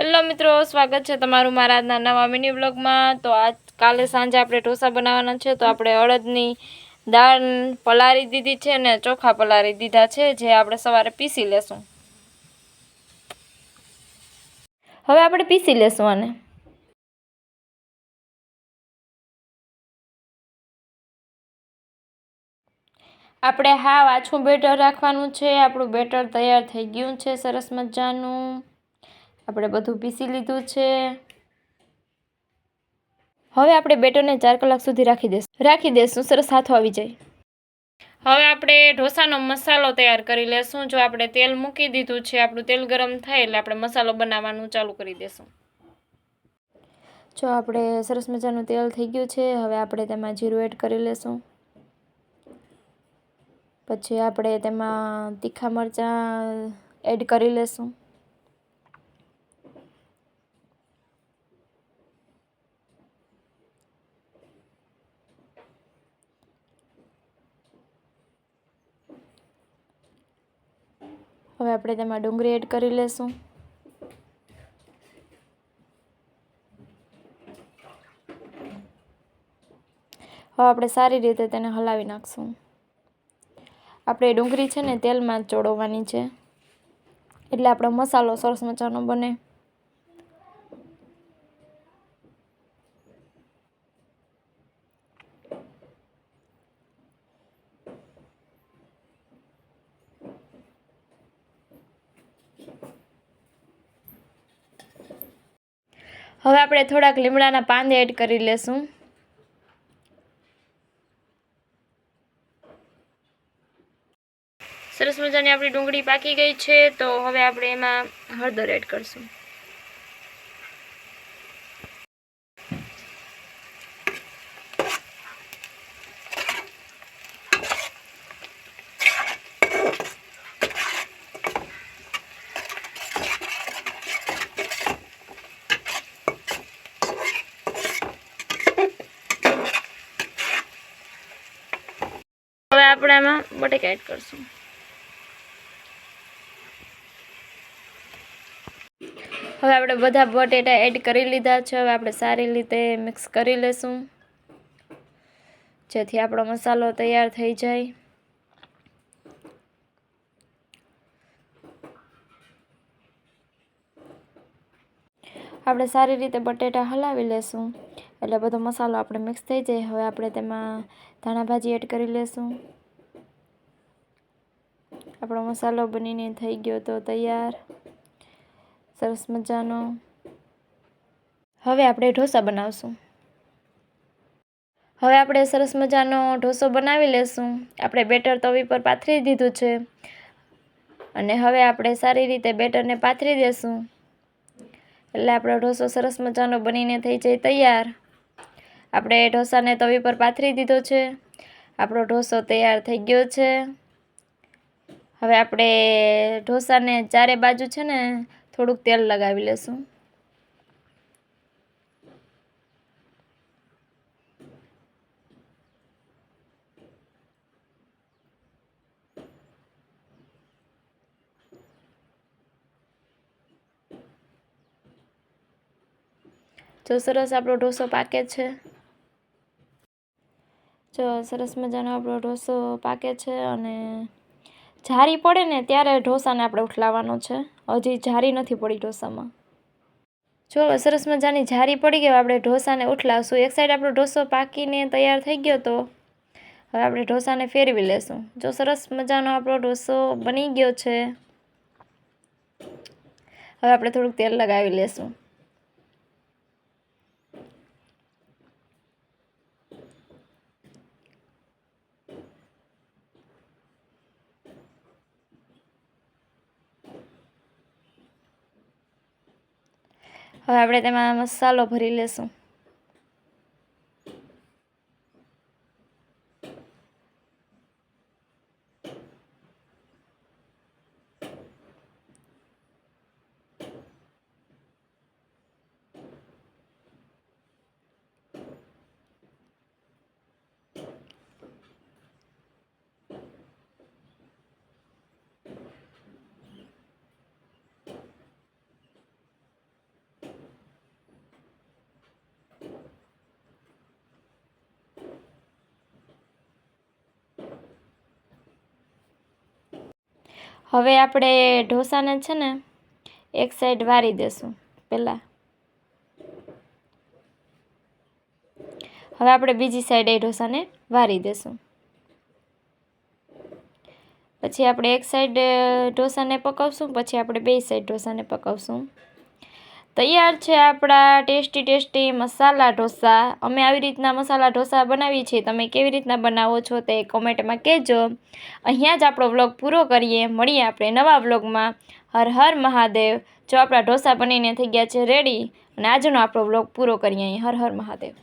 Hello મિત્રો, સ્વાગત છે તમારું મારા આજના નવા મિની બ્લોગમાં તો આજ કાલે સાંજે આપણે ઢોસા બનાવવાના છે. તો આપણે અડદની દાળ પલાળી દીધી છે ને ચોખા પલાળી દીધા છે, જે આપણે સવારે પીસી લેશું. હવે આપણે પીસી લેશું આને. આપણે હા આછું બેટર રાખવાનું છે. આપણું બેટર તૈયાર થઈ ગયું છે સરસ મજાનું. આપણે બધું પીસી લીધું છે. હવે આપણે બેટરને ચાર કલાક સુધી રાખી દઈશું રાખી દઈશું સરસ હાથો આવી જાય. હવે આપણે ઢોસાનો મસાલો તૈયાર કરી લેશું. જો આપણે તેલ મૂકી દીધું છે, આપણું તેલ ગરમ થાય એટલે આપણે મસાલો બનાવવાનું ચાલુ કરી દેશું. જો આપણે સરસ મજાનું તેલ થઈ ગયું છે, હવે આપણે તેમાં જીરું એડ કરી લેશું. પછી આપણે તેમાં તીખા મરચાં એડ કરી લેશું. હવે આપણે તેમાં ડુંગળી એડ કરી લેશું. હવે આપણે સારી રીતે તેને હલાવી નાખશું. આપણે ડુંગળી છે ને તેલમાં જ ચોળવવાની છે. એટલે આપણો મસાલો સરસ મજાનો બને. હવે આપણે થોડાક લીમડાના પાન એડ કરી લેશું. સરસ મજાની આપણી ડુંગળી પાકી ગઈ છે, તો હવે આપણે એમાં હળદર એડ કરશું હવે આપણે આમાં બટેકા એડ કરશું. હવે આપણે બધા બટેટા એડ કરી લીધા છે. હવે આપણે સારી રીતે મિક્સ કરી લેશું. જેથી આપણો મસાલો તૈયાર થઈ જાય. આપણે સારી રીતે બટેટા હલાવી લેશું. એટલે બધો મસાલો આપણે મિક્સ થઈ જાય. હવે આપણે તેમાં ધાણા ભાજી એડ કરી લેશું. આપણો મસાલો બનીને થઈ ગયો તો તૈયાર. સરસ મજાનો. હવે આપણે ઢોસા બનાવશું. હવે આપણે સરસ મજાનો ઢોસો બનાવી લેશું. આપણે બેટર તવી પર પાથરી દીધું છે. અને હવે આપણે સારી રીતે બેટરને પાથરી દેશું. એટલે આપણો ઢોસો સરસ મજાનો બનીને થઈ જાય તૈયાર. આપણે ઢોસાને તવી પર પાથરી દીધો છે. આપણો ઢોસો તૈયાર થઈ ગયો છે. હવે આપણે ઢોસાને ચારે બાજુ છે ને થોડુંક તેલ લગાવી લેશું. જો સરસ આપણો ઢોસો પાકે છે. જો સરસ મજાનો આપણો ઢોસો પાકે છે અને જારી પડે ને ત્યારે ઢોસાને આપણે ઉઠલાવવાનો છે. હજી જારી નથી પડી ઢોસામાં. જો સરસ મજાની જારી પડી ગઈ આપણે ઢોસાને ઉઠલાવશું એક સાઈડ આપણો ઢોસો પાકીને તૈયાર થઈ ગયો તો હવે આપણે ઢોસાને ફેરવી લેશું. જો સરસ મજાનો આપણો ઢોસો બની ગયો છે, હવે આપણે થોડુંક તેલ લગાવી લેશું. હવે આપણે તેમાં મસાલો ભરી લેશું. હવે આપણે ઢોસાને છે ને, એક સાઈડ વારી દેશું પહેલાં હવે આપણે બીજી સાઈડ એ ઢોસાને વારી દેશું. પછી આપણે એક સાઈડ ઢોસાને પકાવશું, પછી આપણે બે સાઈડ ઢોસાને પકાવશું. તૈયાર છે આપણા ટેસ્ટી ટેસ્ટી મસાલા ઢોસા. અમે આવી રીતના મસાલા ઢોસા બનાવીએ છીએ. તમે કેવી રીતના બનાવો છો તે કોમેન્ટમાં કહેજો. અહીંયા જ આપણો વ્લોગ પૂરો કરીએ. મળીએ આપણે નવા વ્લોગમાં. હર હર મહાદેવ. જો આપણા ઢોસા બનીને થઈ ગયા છે રેડી અને આજનો આપણો વ્લોગ પૂરો કરીએ હર હર મહાદેવ.